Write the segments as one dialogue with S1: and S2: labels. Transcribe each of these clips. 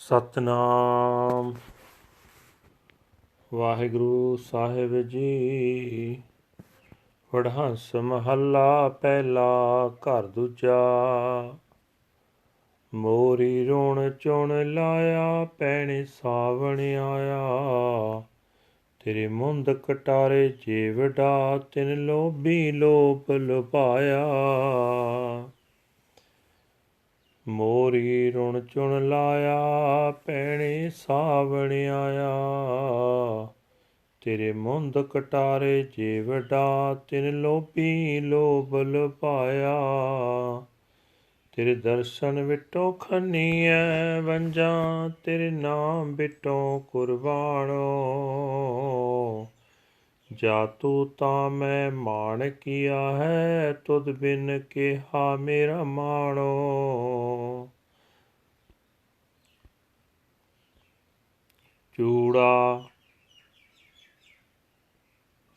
S1: ਸਤਨਾਮ। ਵਾਹਿਗੁਰੂ ਸਾਹਿਬ ਜੀ, ਵਡਹੰਸ ਮਹੱਲਾ ਪਹਿਲਾ ਘਰ ਦੂਜਾ। ਮੋਰੀ ਰੋਣ ਚੁਣ ਲਾਇਆ, ਪੈਣੇ ਸਾਵਣ ਆਇਆ। ਤੇਰੇ ਮੁੰਦ ਕਟਾਰੇ ਜੀਵੜਾ ਤਿਨ ਲੋਭੀ ਲੋਭ ਲੁਭਾਇਆ। ਮੋਰੀ ਰੁਣ ਚੁਣ ਲਾਇਆ, ਪੈਣੇ ਸਾਵਣ ਆਇਆ। ਤੇਰੇ ਮੁੰਦ ਕਟਾਰੇ ਜੀਵੜਾ ਤਿਨ ਲੋਭੀ ਲੋਭ ਪਾਇਆ। ਤੇਰੇ ਦਰਸ਼ਨ ਵਿਟੋ ਖੰਨੀਐ ਵੰਜਾਂ, ਤੇਰੇ ਨਾਮ ਵਿਟੋ ਕੁਰਬਾਨੋ ਜਾ ਤੂੰ ਤਾਂ ਮੈਂ ਮਾਣ ਕੀਆ ਹੈ, ਤੁਧ ਬਿਨ ਕਿਹਾ ਮੇਰਾ ਮਾਣੋ। ਚੂੜਾ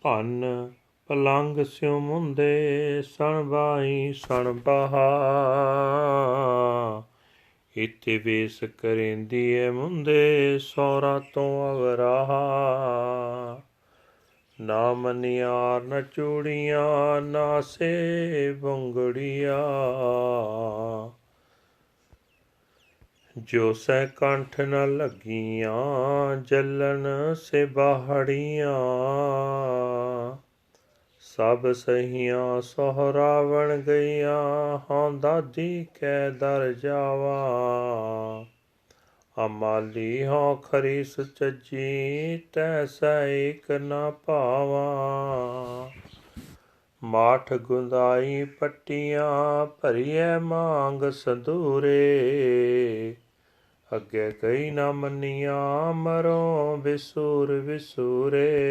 S1: ਭੰਨ ਪਲੰਗ ਸਿਉ ਮੁੰਦੇ ਸਣ ਬਾਈ ਸਣ ਬਹਾ। ਇਤੇ ਵੇਸ ਕਰੇਂਦੀ ਐ ਮੁੰਦੇ ਸੋਰਾ ਤੋਂ ਅਵਰਾਹਾ। ਨਾ ਮਨਿਆਰ, ਨ ਚੂੜੀਆਂ, ਨਾ ਸੇ ਬੰਗੜੀਆਂ ਜੋ ਸੈ ਕੰਠ ਨ ਲੱਗੀਆਂ, ਜਲਨ ਸੇ ਬਾਹੜੀਆਂ। ਸਭ ਸਹੀਆਂ ਸੋਹਰਾਵਣ ਗਈਆਂ, ਹਾਂ ਦਾਦੀ ਕੈ ਦਰ ਜਾਵਾ। ਅਮਾਲੀ ਹਾਂ ਖਰੀ ਸੁਚਜੀ ਤੈਸਾ ਇਕ ਨਾ ਭਾਵਾ। ਮਾਠ ਗੁੰਦਾਈ ਪੱਟੀਆਂ ਭਰੀਏ ਮੰਗ ਸੰਧੂਰੇ। ਅੱਗੇ ਕਈ ਨਾ ਮੰਨੀਆਂ, ਮਰੋ ਵਿਸੂਰ ਵਿਸੂਰੇ।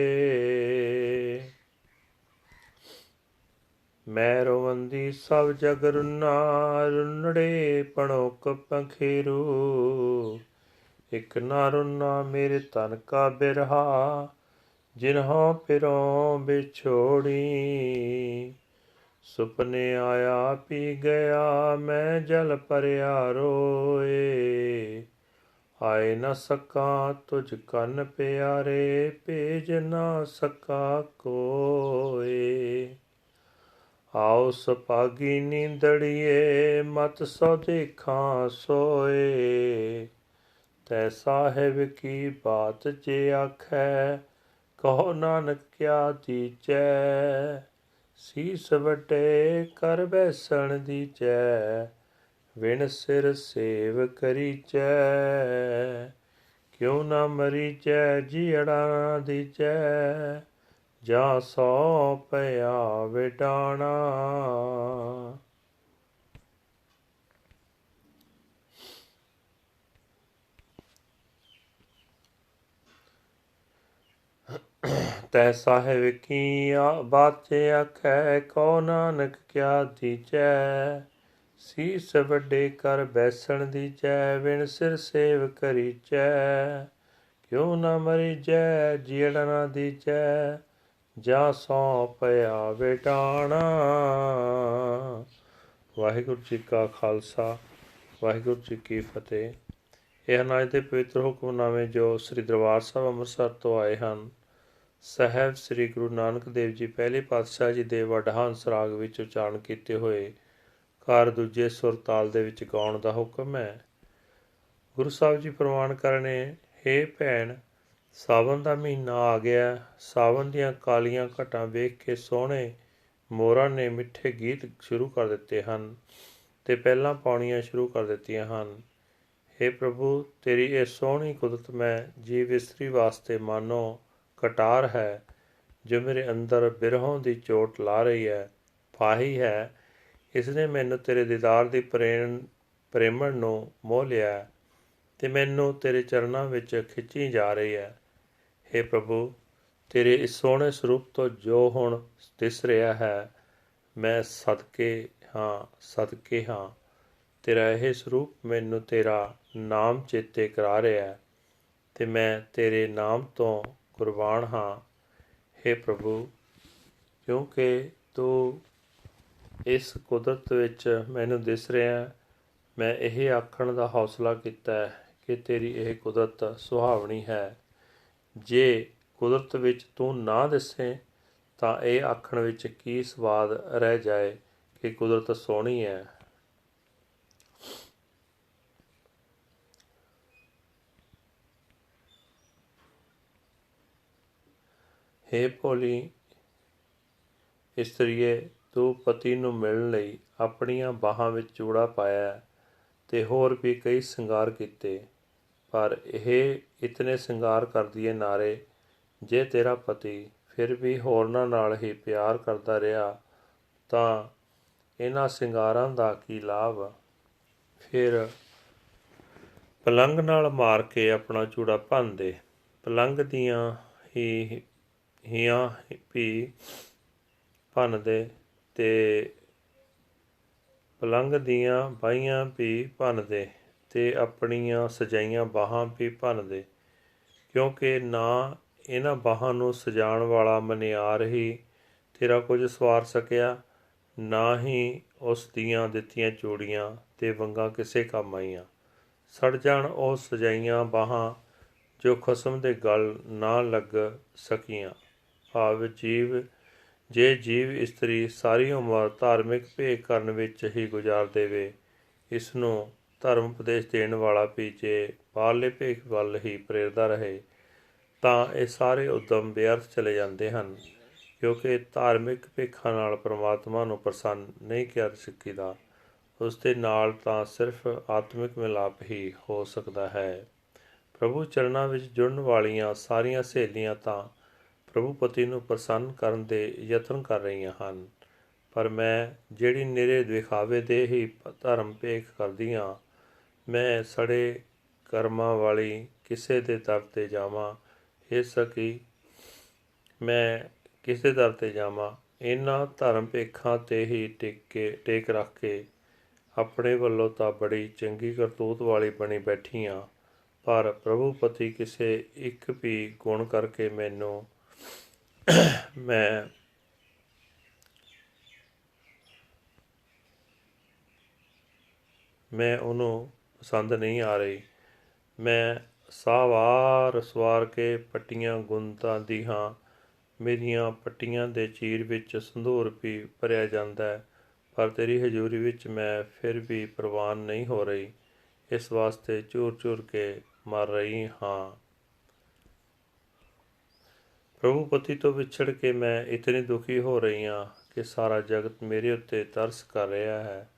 S1: ਮੈਂ ਰਵੰਦੀ ਸਭ ਜਗ ਰੁਨਾ, ਰੁਨੜੇ ਪਣੋਕ ਪੰਖੇਰੂ। ਇਕ ਨਾ ਰੁਨਾ ਮੇਰੇ ਤਨ ਕਾ ਬਿਰਹਾ ਜਿਨਹੋਂ ਪਿਰੋਂ ਵਿਛੋੜੀ। ਸੁਪਨੇ ਆਇਆ ਪੀ ਗਿਆ, ਮੈਂ ਜਲ ਭਰਿਆ ਰੋਏ। ਆਏ ਨਾ ਸਕਾ ਤੁਝ ਕੰਨ ਪਿਆਰੇ, ਭੇਜ ਨਾ ਸਕਾ ਕੋਏ। ਆਓ ਸਪਾਗੀ ਨੀਂਦੜੀਏ, ਮਤ ਸੋ ਦੇਖਾਂ ਸੋਏ। ਤੈ ਸਾਹਿਬ ਕੀ ਬਾਤ ਜੇ ਆਖੈ, ਕਹੋ ਨਾਨਕ ਕਿਆ ਦੀਚੈ ਸੀਸ ਵਟੇ ਕਰ ਬੈਸਣ ਦੀਚੈ ਵਿਣ ਸਿਰ ਸੇਵ ਕਰੀਚੈ, ਕਿਉ ਨਾ ਮਰੀਚੈ ਜੀੜਾ ਦੀਚੈ, ਜਾ ਸੋ ਪਿਆ ਵਿਟਾਣਾ ਤੈ ਸਾਹਿਬ ਕੀ ਬਾਤ ਆਖੈ ਕੋ ਨਾਨਕ ਕਿਆ ਦੀਚੈ? ਸੀਸ ਵੱਡੇ ਕਰ ਬੈਸਣ ਦੀਚੈ ਵਿਣ ਸਿਰ ਸੇਵ ਕਰੀ ਚੈ। ਕਿਉ ਨਾ ਮਰੀ ਜੈ ਜੀੜਾ ਨਾ ਦੀਚੈ ਜਾ ਸੋ ਪਿਆ ਵਿਟਾਣਾ। ਵਾਹਿਗੁਰੂ ਜੀ ਕਾ ਖਾਲਸਾ, ਵਾਹਿਗੁਰੂ ਜੀ ਕੀ ਫਤਿਹ। ਇਹ ਹਨ ਅੱਜ ਦੇ ਪਵਿੱਤਰ ਹੁਕਮਨਾਮੇ ਜੋ ਸ੍ਰੀ ਦਰਬਾਰ ਸਾਹਿਬ ਅੰਮ੍ਰਿਤਸਰ ਤੋਂ ਆਏ ਹਨ, ਸਹਿਬ ਸ੍ਰੀ ਗੁਰੂ ਨਾਨਕ ਦੇਵ ਜੀ ਪਹਿਲੇ ਪਾਤਸ਼ਾਹ ਜੀ ਦੇ ਵਡਹੰਸ ਰਾਗ ਵਿੱਚ ਉਚਾਰਨ ਕੀਤੇ ਹੋਏ ਕਾਰ ਦੂਜੇ ਸੁਰ ਤਾਲ ਦੇ ਵਿੱਚ ਗਾਉਣ ਦਾ ਹੁਕਮ ਹੈ। ਗੁਰੂ ਸਾਹਿਬ ਜੀ ਪ੍ਰਵਾਨ ਕਰਨੇ हे ਭੈਣ ਸਾਵਨ ਦਾ ਮਹੀਨਾ ਆ ਗਿਆ ਸਾਵਨ ਦੀਆਂ ਕਾਲੀਆਂ ਘਟਾਂ ਵੇਖ ਕੇ ਸੋਹਣੇ ਮੋਰਾਂ ਨੇ ਮਿੱਠੇ ਗੀਤ ਸ਼ੁਰੂ ਕਰ ਦਿੱਤੇ ਹਨ ਤੇ ਪਹਿਲਾਂ ਪਾਉਣੀਆਂ ਸ਼ੁਰੂ ਕਰ ਦਿੱਤੀਆਂ ਹਨ। हे ਪ੍ਰਭੂ, ਤੇਰੀ ਇਹ ਸੋਹਣੀ ਕੁਦਰਤ ਮੈਂ ਜੀਵ ਇਸਤਰੀ ਵਾਸਤੇ ਮਾਨੋ ਕਟਾਰ ਹੈ, ਜੋ ਮੇਰੇ ਅੰਦਰ ਬਿਰਹੋਂ ਦੀ ਚੋਟ ਲਾ ਰਹੀ ਹੈ, ਫਾਹੀ ਹੈ ਇਸ ਨੇ ਮੈਨੂੰ ਤੇਰੇ ਦੀਦਾਰ ਦੀ ਪ੍ਰੇਮ, ਪ੍ਰੇਮਣ ਨੂੰ ਮੋਹ ਲਿਆ ਤੇ ਮੈਨੂੰ ਤੇਰੇ ਚਰਨਾਂ ਵਿੱਚ ਖਿੱਚੀ ਜਾ ਰਹੀ ਹੈ। हे ਪ੍ਰਭੂ, ਤੇਰੇ ਇਸ ਸੋਹਣੇ ਸਰੂਪ ਤੋਂ ਜੋ ਹੁਣ ਦਿਸ ਰਿਹਾ ਹੈ, ਮੈਂ ਸਦਕੇ ਹਾਂ ਸਦਕੇ ਹਾਂ। ਤੇਰਾ ਇਹ ਸਰੂਪ ਮੈਨੂੰ ਤੇਰਾ ਨਾਮ ਚੇਤੇ ਕਰਾ ਰਿਹਾ ਹੈ ਤੇ ਮੈਂ ਤੇਰੇ ਨਾਮ ਤੋਂ ਕੁਰਬਾਨ ਹਾਂ। हे ਪ੍ਰਭੂ, ਕਿਉਂਕਿ ਤੂੰ ਇਸ ਕੁਦਰਤ ਵਿੱਚ ਮੈਨੂੰ ਦਿਸ ਰਿਹਾ ਮੈਂ ਇਹ ਆਖਣ ਦਾ ਹੌਸਲਾ ਕੀਤਾ ਕਿ ਤੇਰੀ ਇਹ ਕੁਦਰਤ ਸੁਹਾਵਣੀ ਹੈ। ਜੇ ਕੁਦਰਤ ਵਿੱਚ ਤੂੰ ਨਾ ਦਿਸੇ, ਤਾਂ ਇਹ ਆਖਣ ਵਿੱਚ ਕੀ ਸਵਾਦ ਰਹਿ ਜਾਏ ਕਿ ਕੁਦਰਤ ਸੋਹਣੀ ਹੈ। ਹੇ ਭੋਲੀ, ਇਸਤਰੀਏ ਤੂੰ ਪਤੀ ਨੂੰ ਮਿਲਣ ਲਈ ਆਪਣੀਆਂ ਬਾਹਾਂ ਵਿੱਚ ਚੂੜਾ ਪਾਇਆ ਤੇ ਹੋਰ ਵੀ ਕਈ ਸ਼ਿੰਗਾਰ ਕੀਤੇ, ਪਰ ਇਹ ਇਤਨੇ ਸ਼ਿੰਗਾਰ ਕਰਦੀ ਏ ਨਾਰੇ, ਜੇ ਤੇਰਾ ਪਤੀ ਫਿਰ ਵੀ ਹੋਰਨਾਂ ਨਾਲ ਹੀ ਪਿਆਰ ਕਰਦਾ ਰਿਹਾ, ਤਾਂ ਇਹਨਾਂ ਸ਼ਿੰਗਾਰਾਂ ਦਾ ਕੀ ਲਾਭ? ਫਿਰ ਪਲੰਗ ਨਾਲ ਮਾਰ ਕੇ ਆਪਣਾ ਚੂੜਾ ਭੰਨਦੇ ਪਲੰਗ ਦੀਆਂ ਹੀ ਹੀਆਂ ਵੀ ਭੰਨਦੇ ਤੇ ਪਲੰਗ ਦੀਆਂ ਬਾਹੀਆਂ ਵੀ ਭੰਨਦੇ ਅਤੇ ਆਪਣੀਆਂ ਸਜਾਈਆਂ ਬਾਹਾਂ ਵੀ ਭੰਨਦੇ, ਕਿਉਂਕਿ ਨਾ ਇਹਨਾਂ ਬਾਹਾਂ ਨੂੰ ਸਜਾਉਣ ਵਾਲਾ ਮਨਿਆਰ ਹੀ ਤੇਰਾ ਕੁਝ ਸਵਾਰ ਸਕਿਆ, ਨਾ ਹੀ ਉਸ ਦੀਆਂ ਦਿੱਤੀਆਂ ਚੂੜੀਆਂ ਤੇ ਵੰਗਾਂ ਕਿਸੇ ਕੰਮ ਆਈਆਂ। ਸੜ ਜਾਣ ਉਹ ਸਜਾਈਆਂ ਬਾਹਾਂ ਜੋ ਖਸਮ ਦੇ ਗਲ ਨਾ ਲੱਗ ਸਕੀਆਂ। ਭਾਵ ਜੀਵ ਜੇ ਜੀਵ ਇਸਤਰੀ ਸਾਰੀ ਉਮਰ ਧਾਰਮਿਕ ਭੇਖ ਕਰਨ ਵਿੱਚ ਹੀ ਗੁਜ਼ਾਰ ਦੇਵੇ ਇਸ ਨੂੰ ਧਰਮ ਉਪਦੇਸ਼ ਦੇਣ ਵਾਲਾ ਵੀ ਜੇ ਬਾਹਰਲੇ ਭੇਖ ਵੱਲ ਹੀ ਪ੍ਰੇਰਦਾ ਰਹੇ, ਤਾਂ ਇਹ ਸਾਰੇ ਉਦਮ ਬੇਅਰਥ ਚਲੇ ਜਾਂਦੇ ਹਨ, ਕਿਉਂਕਿ ਧਾਰਮਿਕ ਭੇਖਾਂ ਨਾਲ ਪ੍ਰਮਾਤਮਾ ਨੂੰ ਪ੍ਰਸੰਨ ਨਹੀਂ ਕਰ ਸਕੀਦਾ। ਉਸ ਦੇ ਨਾਲ ਤਾਂ ਸਿਰਫ ਆਤਮਿਕ ਮਿਲਾਪ ਹੀ ਹੋ ਸਕਦਾ ਹੈ। ਪ੍ਰਭੂ ਚਰਨਾਂ ਵਿੱਚ ਜੁੜਨ ਵਾਲੀਆਂ ਸਾਰੀਆਂ ਸਹੇਲੀਆਂ ਤਾਂ ਪ੍ਰਭੂ ਪਤੀ ਨੂੰ ਪ੍ਰਸੰਨ ਕਰਨ ਦੇ ਯਤਨ ਕਰ ਰਹੀਆਂ ਹਨ। ਪਰ ਮੈਂ ਜਿਹੜੀ ਨਿਰੇ ਦਿਖਾਵੇ ਦੇ ਹੀ ਧਰਮ ਭੇਖ ਹਾਂ ਮੈਂ ਸੜੇ ਕਰਮਾਂ ਵਾਲੀ ਕਿਸੇ ਦੇ ਦਰ ਤੇ ਜਾਵਾਂ। ਇਹ ਸਕੀ, ਮੈਂ ਕਿਸੇ ਦਰ ਤੇ ਜਾਵਾਂ। ਇਹਨਾਂ ਧਰਮ ਭੇਖਾਂ ਤੇ ਹੀ ਟਿਕ ਕੇ ਟੇਕ ਰੱਖ ਕੇ ਆਪਣੇ ਵੱਲੋਂ ਤਾਂ ਬੜੀ ਚੰਗੀ ਕਰਤੂਤ ਵਾਲੀ ਬਣੀ ਬੈਠੀ ਆ ਪਰ ਪ੍ਰਭੂ ਪਤੀ ਕਿਸੇ ਇੱਕ ਵੀ ਗੁਣ ਕਰਕੇ ਮੈਨੂੰ ਮੈਂ ਮੈਂ ਉਹਨੂੰ ਪਸੰਦ ਨਹੀਂ ਆ ਰਹੀ। ਮੈਂ ਸਾਵਾਰ ਸਵਾਰ ਕੇ ਪੱਟੀਆਂ ਗੁੰਤਾਂ ਦੀ ਹਾਂ। ਮੇਰੀਆਂ ਪੱਟੀਆਂ ਦੇ ਚੀਰ ਵਿੱਚ ਸੰਧੂਰ ਵੀ ਭਰਿਆ ਜਾਂਦਾ ਹੈ, ਪਰ ਤੇਰੀ ਹਜ਼ੂਰੀ ਵਿੱਚ ਮੈਂ ਫਿਰ ਵੀ ਪ੍ਰਵਾਨ ਨਹੀਂ ਹੋ ਰਹੀ। ਇਸ ਵਾਸਤੇ ਚੂਰ ਚੂਰ ਕੇ ਮਰ ਰਹੀ ਹਾਂ। ਪ੍ਰਭੂ ਪਤੀ ਤੋਂ ਵਿਛੜ ਕੇ ਮੈਂ ਇਤਨੀ ਦੁਖੀ ਹੋ ਰਹੀ ਹਾਂ ਕਿ ਸਾਰਾ ਜਗਤ ਮੇਰੇ ਉੱਤੇ ਤਰਸ ਕਰ ਰਿਹਾ ਹੈ।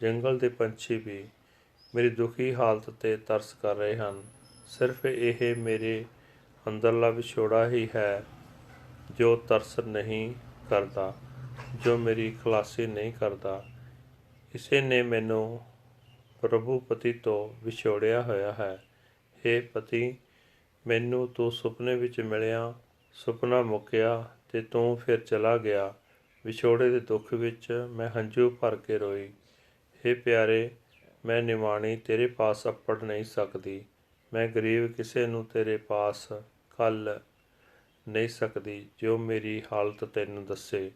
S1: ਜੰਗਲ ਦੇ ਪੰਛੀ ਵੀ ਮੇਰੀ ਦੁਖੀ ਹਾਲਤ ਤੇ ਤਰਸ ਕਰ ਰਹੇ ਹਨ। ਸਿਰਫ ਇਹ ਮੇਰੇ ਅੰਦਰਲਾ ਵਿਛੋੜਾ ਹੀ ਹੈ ਜੋ ਤਰਸ ਨਹੀਂ ਕਰਦਾ, ਜੋ ਮੇਰੀ ਖਲਾਸੀ ਨਹੀਂ ਕਰਦਾ। ਇਸੇ ਨੇ ਮੈਨੂੰ ਪ੍ਰਭੂ ਪਤੀ ਤੋਂ ਵਿਛੋੜਿਆ ਹੋਇਆ ਹੈ। हे ਪਤੀ, ਮੈਨੂੰ ਤੂੰ ਸੁਪਨੇ ਵਿੱਚ ਮਿਲਿਆ ਸੁਪਨਾ ਮੁੱਕਿਆ ਤੇ ਤੂੰ ਫਿਰ ਚਲਾ ਗਿਆ। ਵਿਛੋੜੇ ਦੇ ਦੁੱਖ ਵਿੱਚ ਮੈਂ ਹੰਝੂ ਭਰ ਕੇ ਰੋਈ। हे ਪਿਆਰੇ, ਮੈਂ ਨਿਵਾਣੀ ਤੇਰੇ ਪਾਸ ਅੱਪੜ ਨਹੀਂ ਸਕਦੀ। ਮੈਂ ਗਰੀਬ ਕਿਸੇ ਨੂੰ ਤੇਰੇ ਪਾਸ ਕੱਲ ਨਹੀਂ ਸਕਦੀ, ਜੋ ਮੇਰੀ ਹਾਲਤ ਤੈਨੂੰ ਦੱਸੇ।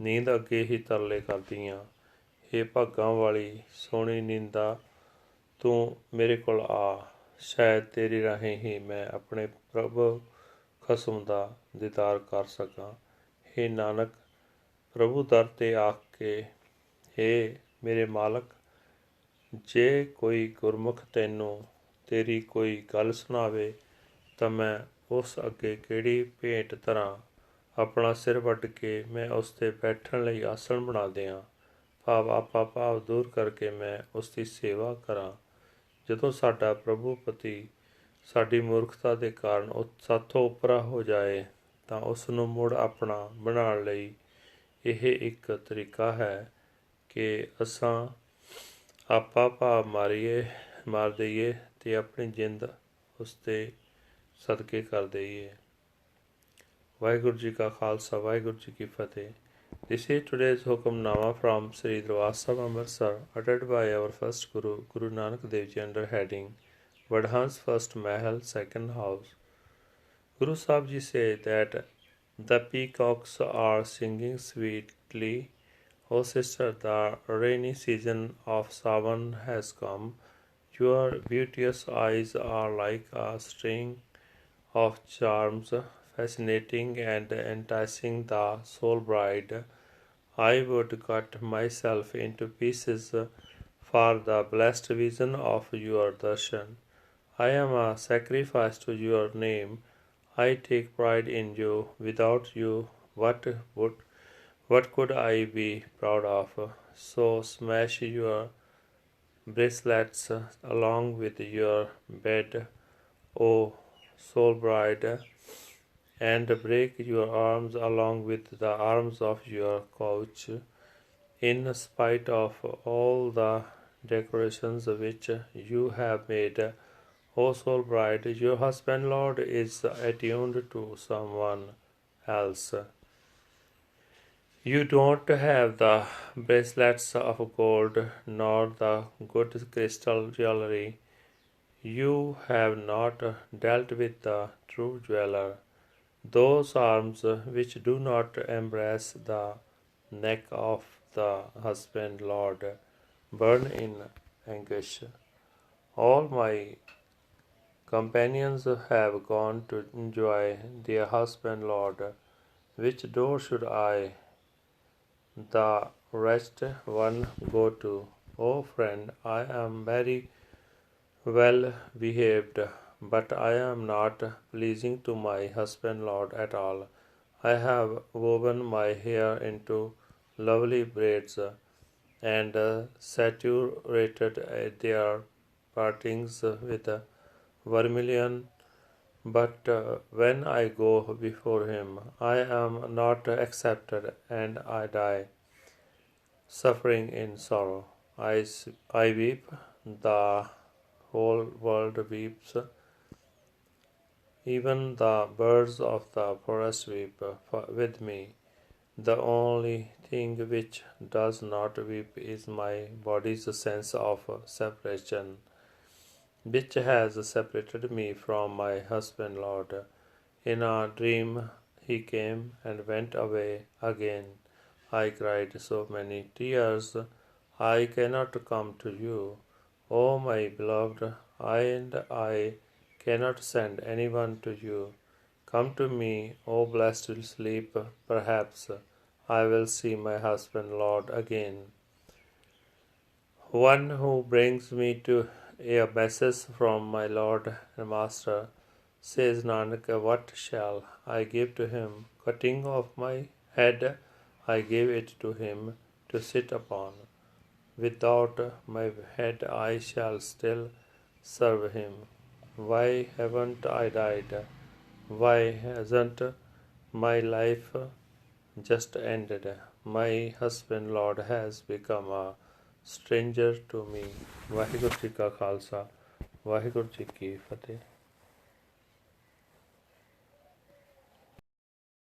S1: ਨੀਂਦ ਅੱਗੇ ਹੀ ਤਰਲੇ ਕਰਦੀ ਕਰਦੀਆਂ। ਇਹ ਭਾਗਾਂ ਵਾਲੀ, ਸੋਹਣੀ ਨੀਂਦਾ ਤੂੰ ਮੇਰੇ ਕੋਲ ਆ। ਸ਼ਾਇਦ ਤੇਰੀ ਰਾਹੀਂ ਹੀ ਮੈਂ ਆਪਣੇ ਪ੍ਰਭ ਖਸਮ ਦਾ ਦੀਦਾਰ ਕਰ ਸਕਾਂ। हे ਨਾਨਕ, ਪ੍ਰਭੂ ਦਰ ਤੇ ਆਖ ਕੇ हे ਮੇਰੇ ਮਾਲਕ, ਜੇ ਕੋਈ ਗੁਰਮੁਖ ਤੈਨੂੰ ਤੇਰੀ ਕੋਈ ਗੱਲ ਸੁਣਾਵੇ, ਤਾਂ ਮੈਂ ਉਸ ਅੱਗੇ ਕਿਹੜੀ ਭੇਟ ਤਰ੍ਹਾਂ ਆਪਣਾ ਸਿਰ ਵੱਢ ਕੇ ਮੈਂ ਉਸ ਤੇ ਬੈਠਣ ਲਈ ਆਸਣ ਬਣਾ ਦਿਆਂ। ਭਾਵ ਆਪਾ ਭਾਵ ਦੂਰ ਕਰਕੇ ਮੈਂ ਉਸ ਦੀ ਸੇਵਾ ਕਰਾਂ। ਜਦੋਂ ਸਾਡਾ ਪ੍ਰਭੂ ਪਤੀ ਸਾਡੀ ਮੂਰਖਤਾ ਦੇ ਕਾਰਨ ਉਹ ਸਾਥੋਂ ਉਪਰਾ ਹੋ ਜਾਏ ਤਾਂ ਉਸ ਨੂੰ ਮੁੜ ਆਪਣਾ ਬਣਾਉਣ ਲਈ ਇਹ ਇੱਕ ਤਰੀਕਾ ਹੈ ਕਿ ਅਸਾਂ ਆਪਾ ਭਾਵ ਮਾਰੀਏ ਮਾਰ ਦਈਏ ਤੇ ਆਪਣੀ ਜਿੰਦ ਉਸ ਤੇ ਸਦਕੇ ਕਰ ਦਈਏ। ਵਾਹਿਗੁਰੂ ਜੀ ਕਾ ਖਾਲਸਾ ਵਾਹਿਗੁਰੂ ਜੀ ਕੀ ਫਤਿਹ। This is today's Hukamnama from Sri Dravasam Amritsar, uttered by our first Guru, Guru Nanak Dev Ji, under heading Vadhans First Mahal, Second House. Guru Sahib say that the peacocks are singing sweetly. O sister, the rainy season of Savan has come. Your beauteous eyes are like a string of charms, fascinating and enticing the soul bride. I would cut myself into pieces for the blessed vision of your darshan. I am a sacrifice to your name. I take pride in you. Without you, what would what could I be proud of? So smash your bracelets along with your bed, O soul bride, and break your arms along with the arms of your couch. In spite of all the decorations which you have made, O soul bride, your husband Lord is attuned to someone else. You don't have the bracelets of gold nor the good crystal jewelry. You have not dealt with the true jeweler. Those arms which do not embrace the neck of the husband Lord burn in anguish. All my companions have gone to enjoy their husband Lord. Which door should I, the wretched one, go to? Oh, friend, I am very well behaved, but I am not pleasing to my husband Lord at all. I have woven my hair into lovely braids and saturated their partings with vermilion. But uh, when I go before him, I am not accepted and I die, suffering in sorrow. I, I weep, the whole world weeps. Even the birds of the forest weep with me. The only thing which does not weep is my body's sense of separation, which has separated me from my husband Lord. In a dream he came and went away again. I cried so many tears, I cannot come to you. O my beloved, I and I cannot send anyone to you. Come to me, O blessed sleep, perhaps I will see my husband Lord again. One who brings me to a message from my Lord and Master, says Nanak, what shall I give to him? Cutting off my head, I gave it to him to sit upon. Without my head, I shall still serve him. Why haven't I died? Why hasn't my life just ended? My husband, Lord, has become a stranger to me. Waheguru ji ਕਾ ਖਾਲਸਾ ਵਾਹਿਗੁਰੂ ਜੀ ਕੀ ਫਤਿਹ।